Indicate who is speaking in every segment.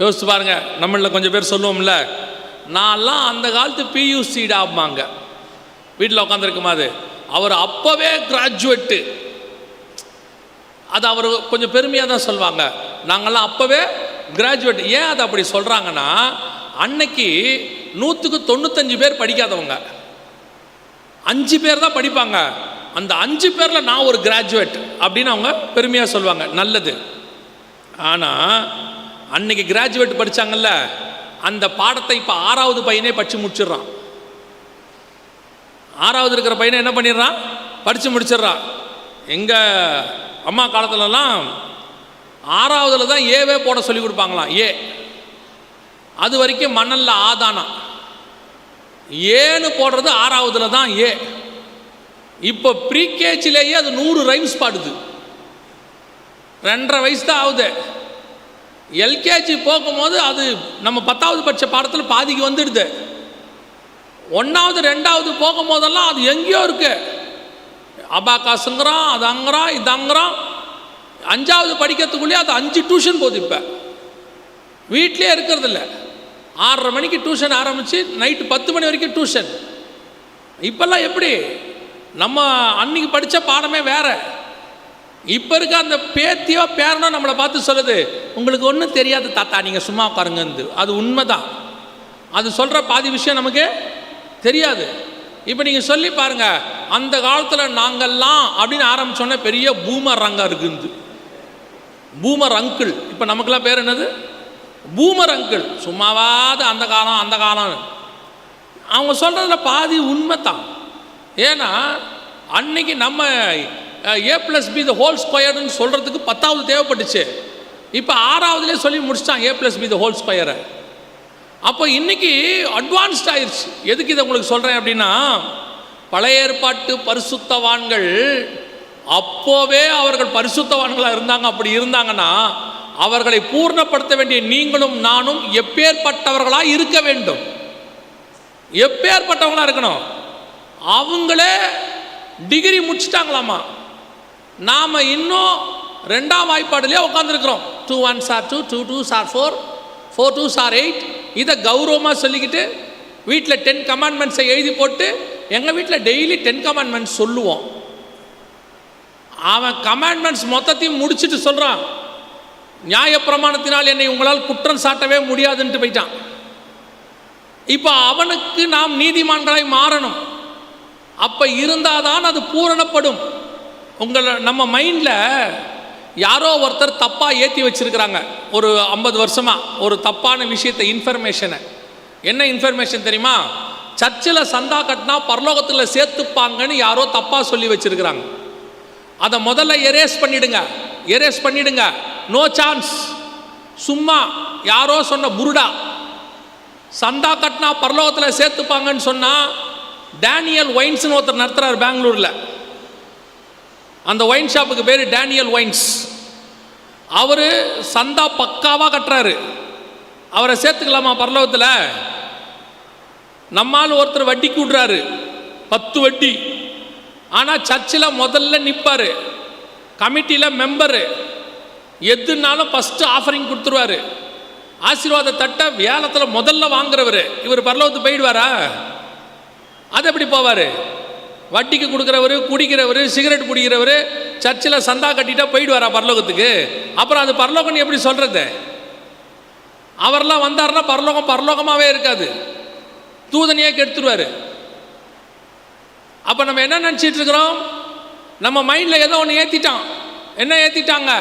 Speaker 1: யோசிச்சு பாருங்க நம்மள கொஞ்சம் பேர் சொல்லுவோம்ல நான்லாம் அந்த காலத்து பியூசிடாமாங்க வீட்டில் உட்காந்துருக்குமா அது அவர் அப்போவே கிராஜுவேட்டு அது அவர் கொஞ்சம் பெருமையாக தான் சொல்லுவாங்க நாங்கள்லாம் அப்போவே கிராஜுவேட் ஏன் அதை அப்படி சொல்கிறாங்கன்னா அன்னைக்கு நூற்றுக்கு தொண்ணூத்தஞ்சு பேர் படிக்காதவங்க. அஞ்சு பேர் தான் படிப்பாங்க. அந்த அஞ்சு பேரில் நான் ஒரு கிராஜுவேட் அப்படின்னு அவங்க பெருமையாக சொல்லுவாங்க நல்லது. ஆனால் அன்னைக்கு கிராஜுவேட் படித்தாங்கல்ல அந்த பாடத்தை இப்போ ஆறாவது பையனே படித்து முடிச்சிடுறான். ஆறாவது இருக்கிற பையனை என்ன பண்ணிடுறான்? படித்து முடிச்சிடுறான். எங்கள் அம்மா காலத்துலலாம் ஆறாவதுல தான் ஏவே போட சொல்லி கொடுப்பாங்களாம் ஏ அது வரைக்கும் மணல்ல ஆதானம் ஏன்னு போடுறது ஆறாவதுல தான் ஏ இப்போ ப்ரீகேஜிலேயே அது நூறு ரைம்ஸ் பாடுது. ரெண்டரை வயசு தான் ஆகுது. எல்கேஜி போகும்போது அது நம்ம பத்தாவது பட்ச பாடத்தில் பாதிக்கு வந்துடுது. ஒன்றாவது ரெண்டாவது போகும்போதெல்லாம் அது எங்கேயோ இருக்கு. அபாகாசுங்கிறான் அது அங்குறான் இது அங்குறான். அஞ்சாவது படிக்கிறதுக்குள்ளேயே அது அஞ்சு டியூஷன் போகுது இப்போ. வீட்டிலே இருக்கிறது இல்லை ஆறரை மணிக்கு டியூஷன் ஆரம்பித்து நைட்டு பத்து மணி வரைக்கும் டியூஷன் இப்போல்லாம் எப்படி? நம்ம அன்னைக்கு படித்த பாடமே வேறு. இப்போ இருக்க அந்த பேத்தியோ பேரனோ நம்மளை பார்த்து சொல்லுது உங்களுக்கு ஒன்றும் தெரியாது தாத்தா நீங்கள் சும்மா உட்காருங்கந்து அது உண்மைதான். அது சொல்கிற பாதி விஷயம் நமக்கு தெரியாது. இப்போ நீங்கள் சொல்லி பாருங்க அந்த காலத்தில் நாங்கள்லாம் அப்படின்னு ஆரம்பிச்சோன்னே பெரிய பூமர் ரங்கம் இருக்குது பூமர் அங்கிள். இப்போ நமக்கெல்லாம் பேர் என்னது? Boomer uncle. சும்மாவாது அந்த காலம் அந்த காலம். அவங்க சொல்கிறதுல பாதி உண்மை தான் ஏன்னா அன்னைக்கு நம்ம A plus B the whole ஸ்கொயர்னு சொல்கிறதுக்கு பத்தாவது தேவைப்பட்டுச்சு. இப்போ ஆறாவதுலேயே சொல்லி முடிச்சிட்டான் A plus B the whole ஸ்கொயரை அப்போ இன்றைக்கி அட்வான்ஸ்ட் ஆயிடுச்சு எதுக்கு இதை உங்களுக்கு சொல்கிறேன் அப்படின்னா பழைய ஏற்பாட்டு பரிசுத்தவான்கள் அப்போவே அவர்கள் பரிசுத்தவான்களாக இருந்தாங்க அப்படி இருந்தாங்கன்னா அவர்களை பூர்ணப்படுத்த வேண்டிய நீங்களும் நானும் எப்பேற்பட்டவர்களாக இருக்க வேண்டும். எப்பேற்பட்டவங்களாக இருக்கணும்? அவங்களே டிகிரி முடிச்சிட்டாங்களாமா? நாம் இன்னும் ரெண்டாம் வாய்ப்பாடுலேயே உட்காந்துருக்குறோம் two one are two two two are four four two are eight இதை கௌரவமாக சொல்லிக்கிட்டு வீட்டில் டென் கமாண்ட்மெண்ட்ஸை எழுதி போட்டு எங்கள் வீட்டில் டெய்லி டென் கமாண்ட்மெண்ட்ஸ் சொல்லுவோம். அவன் கமாண்ட்மெண்ட்ஸ் மொத்தத்தையும் முடிச்சுட்டு சொல்கிறான் நியாயப்பிரமாணத்தினால் என்னை உங்களால் குற்றம் சாட்டவே முடியாதுன்ட்டு போயிட்டான். இப்போ அவனுக்கு நாம் நீதிமான்களாய் மாறணும். அப்போ இருந்தால் தான் அது பூரணப்படும். உங்களை நம்ம மைண்டில் யாரோ ஒருத்தர் தப்பாக ஏற்றி வச்சிருக்கிறாங்க. ஒரு ஐம்பது வருஷமாக ஒரு தப்பான விஷயத்தை இன்ஃபர்மேஷனை என்ன இன்ஃபர்மேஷன் தெரியுமா? சர்ச்சில் சந்தா கட்டினா பரலோகத்தில் சேர்த்துப்பாங்கன்னு யாரோ தப்பாக சொல்லி வச்சிருக்கிறாங்க. அதை முதல்ல எரேஸ் பண்ணிடுங்க. எரேஸ் பண்ணிடுங்க. நோ சான்ஸ் சும்மா யாரோ சொன்ன புருடா சந்தா கட்டினா பரலோகத்தில் சேர்த்துப்பாங்கன்னு சொன்னால் டேனியல் ஒயின்ஸ்னு ஒருத்தர் நடத்துகிறார் பெங்களூரில். அந்த ஒயின் ஷாப்புக்கு பேர் டேனியல் ஒயின்ஸ் அவர் சந்தா பக்காவாக கட்டுறாரு. அவரை சேர்த்துக்கலாமா பரலோகத்தில்? நம்மால் ஒருத்தர் வட்டி கூட்டுறாரு. பத்து வட்டி. ஆனால் சர்ச்சில் முதல்ல நிற்பார் கமிட்டியில் மெம்பரு எதுனாலும் ஃபஸ்ட்டு ஆஃபரிங் கொடுத்துருவாரு. ஆசீர்வாத வேலத்தில் முதல்ல வாங்குறவர். இவர் பரலோகத்து போயிடுவாரா? அது எப்படி போவார்? வட்டிக்கு கொடுக்குறவர் குடிக்கிறவர் சிகரெட் குடிக்கிறவர் சர்ச்சில் சந்தா கட்டிட்டா போயிடுவாரா பரலோகத்துக்கு? அப்புறம் அது பரலோகம்னு எப்படி சொல்கிறது அவர்லாம் வந்தாருன்னா பரலோகம் பரலோகமாகவே இருக்காது. தூதனையே கெடுத்துருவார். அப்போ நம்ம என்ன நினச்சிட்டு இருக்கிறோம்? நம்ம மைண்டில் ஏதோ ஒன்று ஏற்றிட்டான் என்ன ஏற்றிட்டாங்க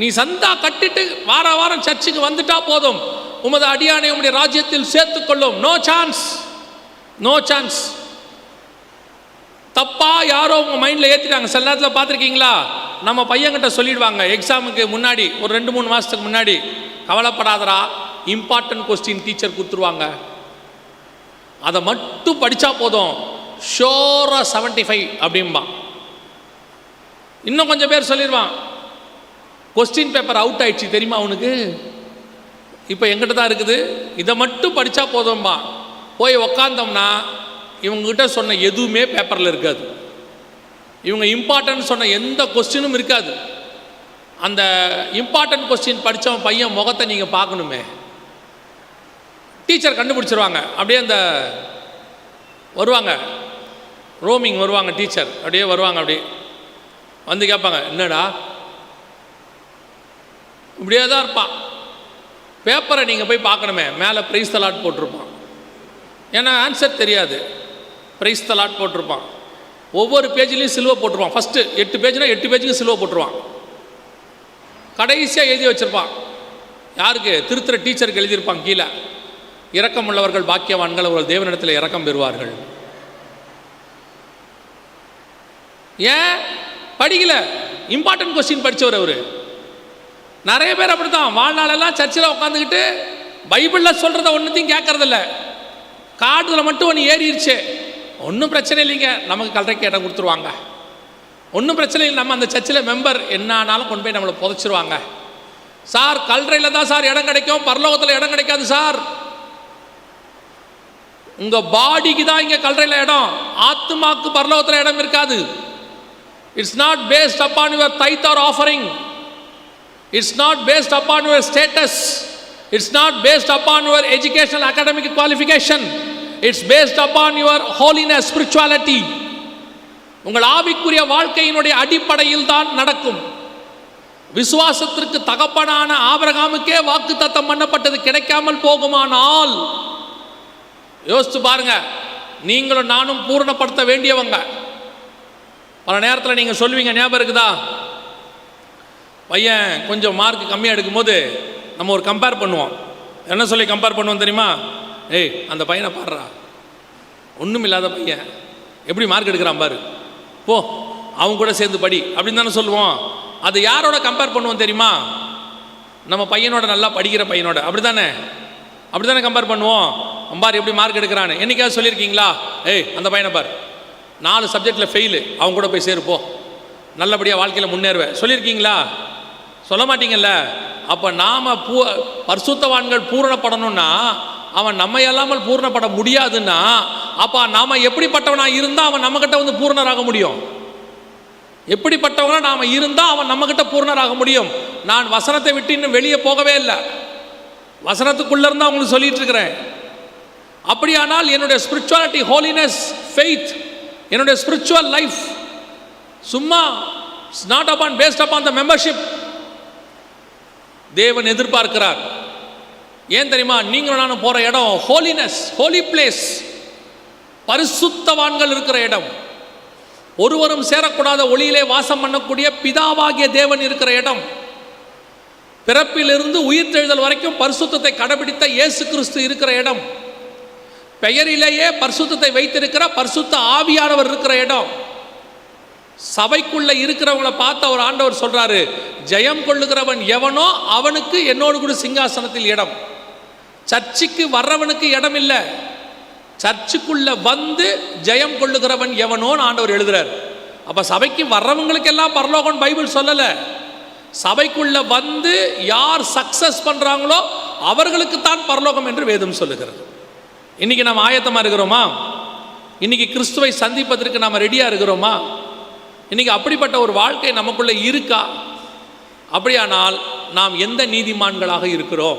Speaker 1: நீ சந்தா கட்டிட்டு வார வாரம் சர்ச்சுக்கு வந்துட்டா போதும். உமது அடியானை உம்முடைய ராஜ்யத்தில் சேர்த்துக்கொள்ளும். நோ சான்ஸ் நோ சான்ஸ் தப்பா யாரோ உங்க மைண்டில் ஏற்றிட்டாங்க சில நேரத்தில் பார்த்துருக்கீங்களா? நம்ம பையன்கிட்ட சொல்லிடுவாங்க எக்ஸாமுக்கு முன்னாடி ஒரு ரெண்டு மூணு மாதத்துக்கு முன்னாடி கவலைப்படாதடா இம்பார்ட்டன்ட் கொஸ்டின் டீச்சர் கொடுத்துருவாங்க. அதை மட்டும் படித்தா போதும். ஷோராக செவன்ட்டி ஃபைவ் அப்படிம்பான். இன்னும் கொஞ்சம் பேர் சொல்லிடுவான் கொஸ்டின் பேப்பர் அவுட் ஆயிடுச்சு தெரியுமா அவனுக்கு இப்போ எங்கிட்ட தான் இருக்குது. இதை மட்டும் படித்தா போதும்பா போய் உக்காந்தோம்னா இவங்ககிட்ட சொன்ன எதுவுமே பேப்பரில் இருக்காது. இவங்க இம்பார்ட்டன்ட் சொன்ன எந்த கொஸ்டினும் இருக்காது. அந்த இம்பார்ட்டன்ட் கொஸ்டின் படித்தவன் பையன் முகத்தை நீங்கள் பார்க்கணுமே. டீச்சர் கண்டுபிடிச்சிருவாங்க. அப்படியே அந்த வருவாங்க. ரோமிங் வருவாங்க டீச்சர் அப்படியே வருவாங்க அப்படியே வந்து கேட்பாங்க என்னடா? இப்படியே தான் இருப்பான். பேப்பரை நீங்கள் போய் பார்க்கணுமே. மேலே ப்ரைஸ் தலாட் போட்டிருப்பான். ஏன்னா ஆன்சர் தெரியாது. பிரைஸ் தலாட் போட்டிருப்பான். ஒவ்வொரு பேஜ்லேயும் சிலுவை போட்டுருவான் ஃபஸ்ட்டு எட்டு பேஜ்னா எட்டு பேஜுக்கு சிலுவை போட்டுருவான். கடைசியாக எழுதி வச்சிருப்பான். யாருக்கு? திருத்துற டீச்சருக்கு எழுதியிருப்பான் கீழே. இரக்கம் உள்ளவர்கள் பாக்கியவான்கள் அவர்கள் தேவனிடத்தில் இரக்கம் பெறுவார்கள். ஏன்? படிக்கல. இம்பார்ட்டன்ட் கொஸ்டின் படித்தவர் அவர். நிறைய பேர் அப்படித்தான். வாழ்நாளெல்லாம் சர்ச்சில் உட்காந்துக்கிட்டு பைபிளில் சொல்கிறத ஒன்றுத்தையும் கேட்கறதில்ல. காடுல மட்டும் ஒன்று ஏறிடுச்சு ஒன்றும் பிரச்சனை இல்லைங்க. நமக்கு கல்றைக்கு இடம் கொடுத்துருவாங்க. ஒன்றும் பிரச்சனை இல்லை. நம்ம அந்த சர்ச்சில் மெம்பர் என்ன ஆனாலும் கொண்டு போய் நம்மளை புதைச்சிருவாங்க. சார் கல்றையில் தான் சார் இடம் கிடைக்கும். பரலோகத்தில் இடம் கிடைக்காது சார். உங்கள் பாடிக்கு தான் இங்கே கல்றையில் இடம். ஆத்மாக்கு பரலோகத்தில் இடம் இருக்காது. It's not based upon your faith are offering it's not based upon your status it's not based upon your educational academic qualification it's based upon your holiness spirituality உங்கள் ஆவிக்குரிய வாழ்க்கையினுடைய அடிப்படையில் தான் நடக்கும். விசுவாசத்திற்கு தகப்பனான ஆபரகாமுக்கே வாக்கு தத்தம் பண்ணப்பட்டது கிடைக்காமல் போகுமானால் யோசிச்சு பாருங்க. நீங்களும் நானும் பூரணப்படுத்த வேண்டியவங்க. பல நேரத்தில் நீங்கள் சொல்லுவீங்க ஞாபகம் இருக்குதா? பையன் கொஞ்சம் மார்க் கம்மியாக எடுக்கும்போது நம்ம ஒரு கம்பேர் பண்ணுவோம். என்ன சொல்லி கம்பேர் பண்ணுவோம் தெரியுமா? ஏய் அந்த பையனை பாடுறா. ஒன்றும் இல்லாத பையன். எப்படி மார்க் எடுக்கிறான் பாரு. போ அவங்க கூட சேர்ந்து படி அப்படின்னு தானே சொல்லுவோம் அது யாரோட கம்பேர் பண்ணுவோம் தெரியுமா? நம்ம பையனோட நல்லா படிக்கிற பையனோட. அப்படி தானே அப்படி தானே கம்பேர் பண்ணுவோம்? அம்பார் எப்படி மார்க் எடுக்கிறான்னு. என்னைக்காவது சொல்லியிருக்கீங்களா? ஏய் அந்த பையனை பார். நாலு சப்ஜெக்டில் ஃபெயிலு அவங்க கூட போய் சேருப்போ நல்லபடியாக வாழ்க்கையில் முன்னேறுவேன் சொல்லியிருக்கீங்களா? சொல்ல மாட்டீங்கல்ல? அப்போ நாம் பூ பரிசுத்தவான்கள் பூரணப்படணும்னா அவன் நம்மை அல்லாமல் பூரணப்பட முடியாதுன்னா அப்போ நாம் எப்படிப்பட்டவனாக இருந்தால் அவன் நம்மக்கிட்ட வந்து பூர்ணராக முடியும்? எப்படிப்பட்டவனாக நாம் இருந்தால் அவன் நம்மக்கிட்ட பூர்ணராக முடியும்? நான் வசனத்தை விட்டு இன்னும் வெளியே போகவே இல்லை. வசனத்துக்குள்ளே இருந்தால் உங்களுக்கு சொல்லிட்டு இருக்கிறேன். அப்படியானால் என்னுடைய ஸ்பிரிச்சுவாலிட்டி ஹோலினஸ் ஃபெய்த் என்னுடைய ஸ்பிரிச்சுவல் லைஃப் சும்மா it's not upon based upon the membership தேவன் எதிர்பார்க்கிறார். ஏன் தெரியுமா? நீங்களும் நானும் போகிற இடம் ஹோலினஸ் ஹோலி பிளேஸ் பரிசுத்தவான்கள் இருக்கிற இடம். ஒருவரும் சேரக்கூடாத ஒளியிலே வாசம் பண்ணக்கூடிய பிதாவாகிய தேவன் இருக்கிற இடம். பிறப்பிலிருந்து உயிர்த்தெழுதல் வரைக்கும் பரிசுத்தத்தை கடைபிடித்த இயேசு கிறிஸ்து இருக்கிற இடம். பெயரிலேயே பரிசுத்தத்தை வைத்திருக்கிற பரிசுத்த ஆவியானவர் இருக்கிற இடம். சபைக்குள்ள இருக்கிறவங்கள பார்த்து அவர் ஆண்டவர் சொல்றாரு ஜெயம் கொள்ளுகிறவன் எவனோ அவனுக்கு என்னோடு கூட சிங்காசனத்தில் இடம். சர்ச்சுக்கு வர்றவனுக்கு இடம் இல்லை சர்ச்சுக்குள்ள வந்து ஜெயம் கொள்ளுகிறவன் எவனோன்னு ஆண்டவர் எழுதுறார். அப்ப சபைக்கு வர்றவங்களுக்கெல்லாம் பரலோகம் பைபிள் சொல்லலை. சபைக்குள்ள வந்து யார் சக்சஸ் பண்றாங்களோ அவர்களுக்கு தான் பரலோகம் என்று வேதம் சொல்லுகிறது. இன்னைக்கு நம்ம ஆயத்தமா இருக்கிறோமா? இன்னைக்கு கிறிஸ்துவை சந்திப்பதற்கு நாம் ரெடியா இருக்கிறோமா? இன்னைக்கு அப்படிப்பட்ட ஒரு வாழ்க்கை நமக்குள்ள இருக்கா? அப்படியானால் நாம் எந்த நீதிமான்களாக இருக்கிறோம்?